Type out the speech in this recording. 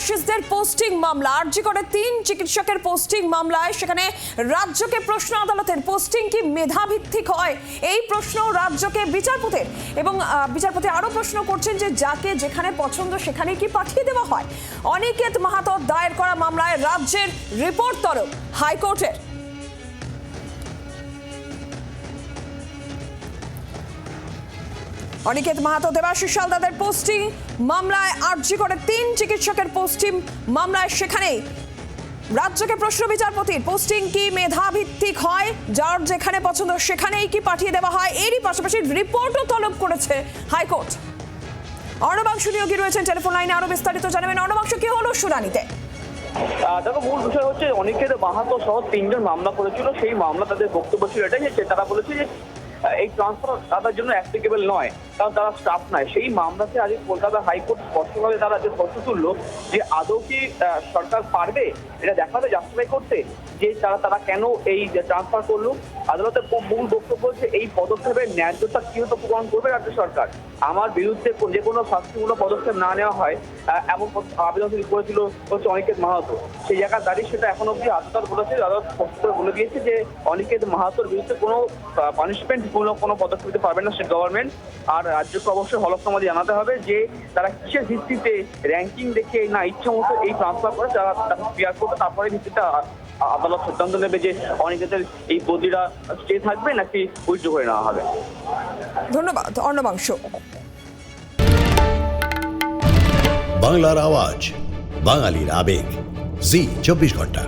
দেবাশিসদের posting মামলা। আরজি করে তিন চিকিৎসকের পোস্টিং মামলায় সেখানে রাজ্যকে প্রশ্ন আদালতের। পোস্টিং কি মেধাভিত্তিক হয়? এই প্রশ্ন রাজ্যকে বিচারপতির। এবং বিচারপতি আরও প্রশ্ন করছেন যে যাকে যেখানে পছন্দ সেখানে কি পাঠিয়ে দেওয়া হয়? অনিকেত মাহাতো দায়ের করা মামলায় রাজ্যের রিপোর্ট তরফ হাইকোর্টের। অনিকেত মাহাতো, দেবাশিস সালদাদের পোস্টিং। মামলায় আর্জি করে তিন চিকিৎসকের পোস্টিং। মামলায় সেখানেই রাজ্যকে প্রশ্ন বিচারপতির পোস্টিং কি মেধাভিত্তিক হয়? যার যেখানে পছন্দ সেখানেই কি পাঠিয়ে দেওয়া হয়? এরই পাশাপাশি রিপোর্টও তলব করেছে হাইকোর্ট। অর্ণবাংশ নিয়োগী রয়েছেন টেলিফোন লাইনে। আরও বিস্তারিত জানাবেন। অর্ণবাংশ, কি হলো শুনানিতে? দেখো, মূল বিষয় হচ্ছে অনেকের মাহাতো সহ তিনজন মামলা করেছিল। সেই মামলা তাদের বক্তব্য ছিল এটাই যে তারা বলেছে যে এই ট্রান্সফার তাদের জন্য অ্যাপ্লিকেবল নয়, কারণ তারা স্টাফ নয়। সেই মামলাতে আজ কলকাতা হাইকোর্ট স্পষ্টভাবে তারা যে প্রশ্ন তুলল, যে আদৌ কি সরকার পারবে এটা দেখাবে যাত্রাই করতে, যে তারা তারা কেন এই ট্রান্সফার করল? আদালতের মূল বক্তব্য হচ্ছে, এই পদক্ষেপের ন্যায্যতা কীভাবে প্রমাণ করবে রাজ্য সরকার? আমার বিরুদ্ধে যে কোনো শাস্তিমূলক পদক্ষেপ না নেওয়া হয় এমন আবেদন করেছিল হচ্ছে অনিকেত মাহাতো। সেই জায়গায় দাঁড়িয়ে সেটা এখন অবধি আদালত বলেছে আদালত করে বলে দিয়েছে যে অনিকেত মাহাতোর বিরুদ্ধে কোনো পানিশমেন্ট কোনো কোনো পদক্ষেপ নিতে পারবে না স্টেট গভর্নমেন্ট আর রাজ্যকে অবশ্যই হলফনামা জানাতে হবে যে তারা কিসের ভিত্তিতে র্যাঙ্কিং দেখে না ইচ্ছা মতো এই ট্রান্সফার করে, তারা ক্লিয়ার করবে তারপরে ভিত্তিতে আদালত সিদ্ধান্ত নেবে যে অনিকেতের এই বদিরা স্টে থাকবে নাকি উইথড্র করে নেওয়া হবে। ধন্যবাদ অর্ণবাংশ। বাংলার আওয়াজ বাঙালির আবেগ। জি চব্বিশ ঘণ্টা।